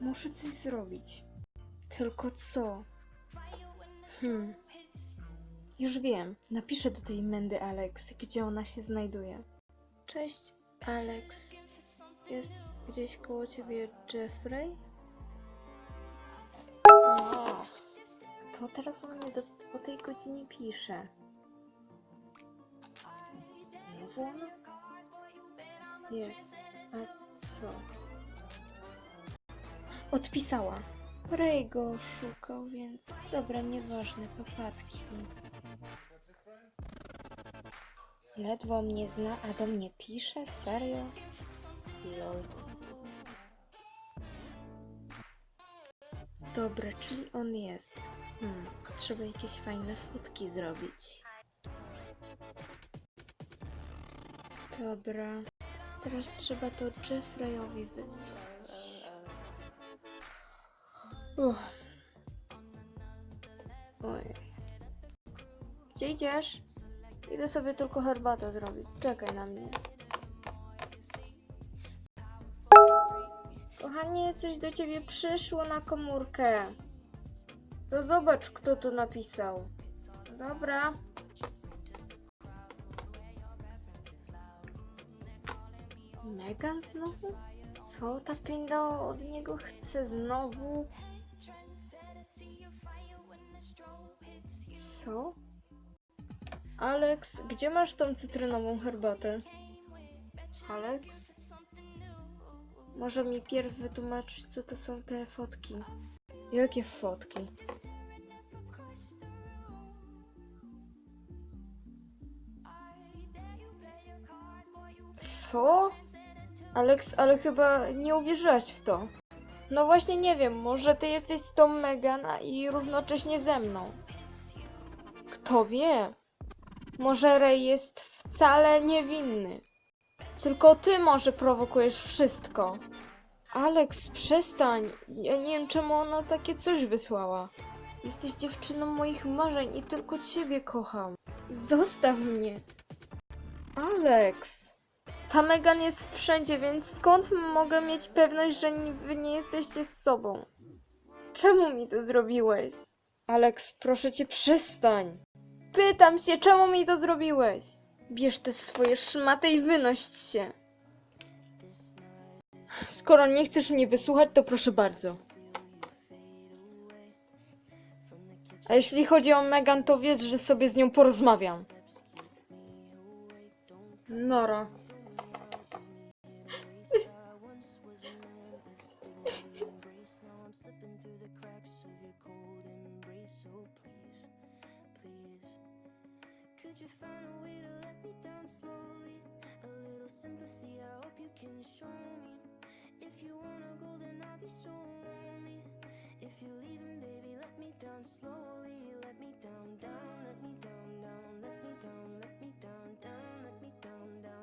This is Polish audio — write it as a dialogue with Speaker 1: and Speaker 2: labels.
Speaker 1: Muszę coś zrobić. Tylko co? Hmm. Już wiem. Napiszę do tej Mendy Alex, gdzie ona się znajduje. Cześć, Alex. Jest gdzieś koło ciebie Jeffrey? Ach, kto teraz o mnie do, o tej godzinie pisze? Znowu? Jest. A co? Odpisała. Ray go szukał, więc dobra, nieważne, popadki. Ledwo mnie zna, a do mnie pisze? Serio? Lol. Dobra, czyli on jest. Hmm, trzeba jakieś fajne fotki zrobić. Dobra. Teraz trzeba to Jeffreyowi wysłać. Oj. Gdzie idziesz? Idę sobie tylko herbatę zrobić. Czekaj na mnie. Kochanie, coś do ciebie przyszło na komórkę. To zobacz, kto tu napisał. Dobra. Megan znowu? Co ta pinda od niego chce znowu? Co? Alex, gdzie masz tą cytrynową herbatę? Alex? Może mi pierw wytłumaczyć, co to są te fotki? Jakie fotki? Co? Alex, ale chyba nie uwierzyłaś w to. No właśnie nie wiem, może ty jesteś z tą Megan a i równocześnie ze mną. Kto wie? Może Ray jest wcale niewinny. Tylko ty może prowokujesz wszystko. Alex, przestań. Ja nie wiem, czemu ona takie coś wysłała. Jesteś dziewczyną moich marzeń i tylko ciebie kocham. Zostaw mnie. Alex. Ta Megan jest wszędzie, więc skąd mogę mieć pewność, że wy nie jesteście z sobą? Czemu mi to zrobiłeś? Alex, proszę cię, przestań. Pytam się, czemu mi to zrobiłeś? Bierz te swoje szmaty i wynoś się. Skoro nie chcesz mnie wysłuchać, to proszę bardzo. A jeśli chodzi o Megan, to wiedz, że sobie z nią porozmawiam. Nora.
Speaker 2: You find a way to let me down slowly? A little sympathy, I hope you can show me. If you wanna go, then I'll be so lonely. If you're leaving, baby, let me down slowly.